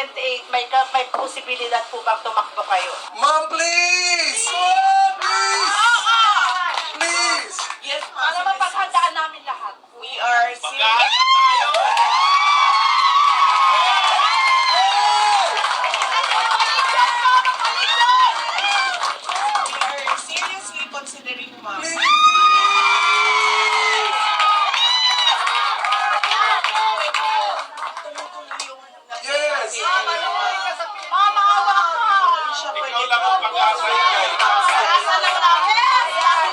2028, may,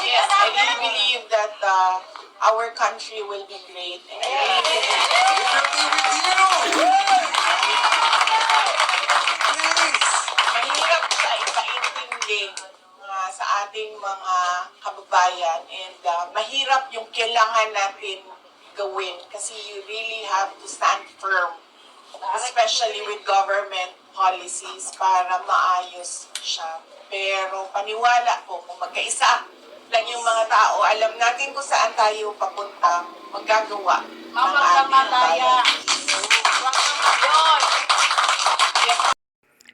Yes, I believe that uh, our country will be great. And I really believe uh, sa ating mga kababayan and uh, mahirap yung kailangan natin gawin kasi you really have to stand firm especially with government policies para maayos siya. Pero paniwala po, kung magkaisa lang yung mga tao, alam natin kung saan tayo papunta, magagawa ng ating bayan.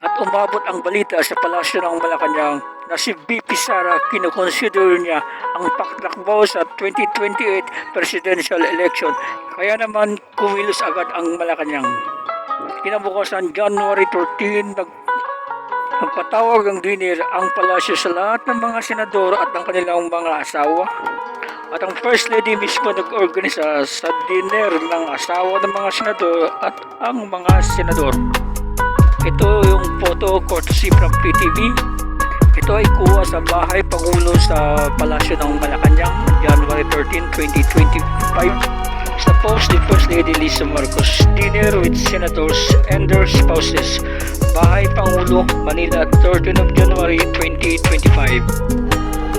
At umabot ang balita sa palasyo ng Malacanang na si BP Sara kinukonsider niya ang paktakbo sa 2028 presidential election. Kaya naman kumilos agad ang Malacanang. Kinabukasan January 13, nag Nagpatawag ang dinner ang palasyo sa lahat ng mga senador at ng kanilang mga asawa. At ang First Lady mismo nag-organisa sa dinner ng asawa ng mga senador at ang mga senador. Ito yung photo courtesy from PTV. Ito ay kuha sa bahay Pangulo sa Palasyo ng Malacanang, January 13, 2025. Sa post ni Lady Lisa Marcos, dinner with senators and their spouses. Bahay Pangulo, Manila, 13 of January 2025.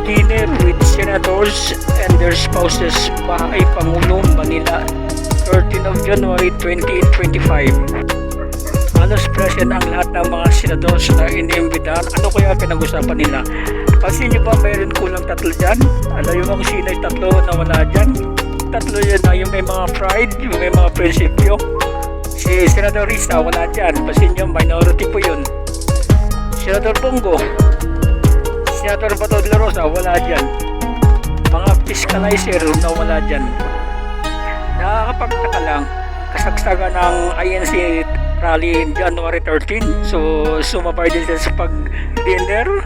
Dinner with senators and their spouses. Bahay Pangulo, Manila, 13 of January 2025 halos present ang lahat ng mga senadores na inimbitahan. Ano kaya pinag-usapan nila? Pansin nyo ba mayroon kulang tatlo dyan? Alam yung mga sino yung tatlo na wala dyan? Tatlo yan na yung may mga pride, yung may mga prinsipyo. Si Senador Risa wala dyan. Pansin nyo, minority po yun. Senador Bongo. Senador Bato de la Rosa wala dyan. Mga fiscalizer na wala dyan. Nakakapagtaka lang, kasagsagan ng INC rally January 13. So, sumabay din sa pag-dinner.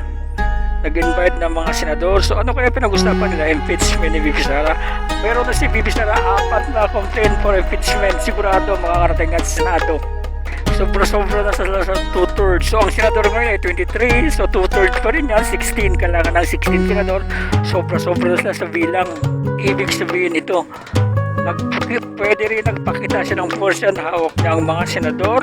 Nag-invite ng mga senador. So, ano kaya pinag-usapan nila? Impeachment ni Bibi Sara. Meron na si Bibi Sara, apat na complaint for impeachment. Sigurado makakarating at Senado. Sobra-sobra na sila sa 2-thirds. So, ang senador ngayon ay 23. So, 2-thirds pa rin yan. 16. Kailangan ng 16 senador. Sobra-sobra na sila sa bilang. Ibig sabihin ito, nag, pwede rin nagpakita siya ng portion hawak niya ang mga senador